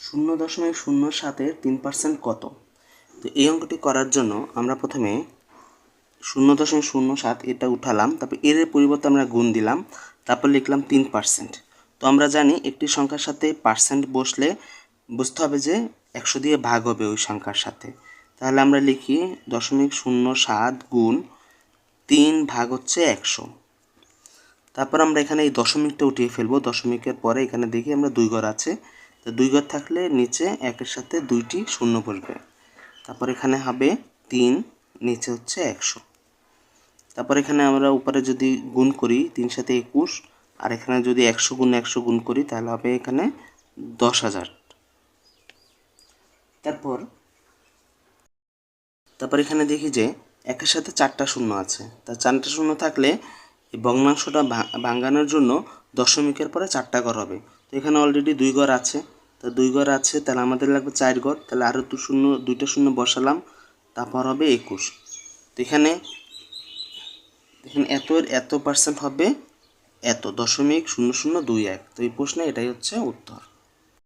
শূন্য দশমিক শূন্য সাতের তিন পার্সেন্ট কত? তো এই অঙ্কটি করার জন্য আমরা প্রথমে শূন্য দশমিক শূন্য সাত এটা উঠালাম, তারপর এর পরিবর্তে আমরা গুণ দিলাম, তারপর লিখলাম তিন পার্সেন্ট তো আমরা জানি একটি সংখ্যার সাথে পার্সেন্ট বসলে বুঝতে হবে যে একশো দিয়ে ভাগ হবে ওই সংখ্যার সাথে। তাহলে আমরা লিখি দশমিক শূন্য সাত গুণ তিন ভাগ হচ্ছে একশো। তারপর আমরা এখানে এই দশমিকটা উঠিয়ে ফেলব, দশমিকের পরে এখানে দেখি আমরা দুই ঘর আছে। তো দুই ঘর থাকলে নিচে একের সাথে দুইটি শূন্য বসবে। তারপর এখানে হবে তিন, নিচে হচ্ছে একশো। তারপর এখানে আমরা উপরে যদি গুণ করি, তিন সাথে একুশ, আর এখানে যদি একশো গুণ একশো গুণ করি, তাহলে হবে এখানে দশ হাজার। তারপর তারপর এখানে দেখি যে একের সাথে চারটা শূন্য আছে। তা চারটা শূন্য থাকলে ভগ্নাংশটা ভাঙানোর জন্য দশমিকের পরে চারটা ঘর হবে। তো এখানে অলরেডি দুই ঘর আছে। তো দুই ঘর আছে, তাহলে আমাদের লাগবে চার ঘর। তাহলে আরও দু শূন্য, দুইটা শূন্য বসালাম, তারপর হবে একুশ। তো এখানে এত এর এত পার্সেন্ট হবে এত, দশমিক শূন্য শূন্য দুই এক। তো এই প্রশ্নে এটাই হচ্ছে উত্তর।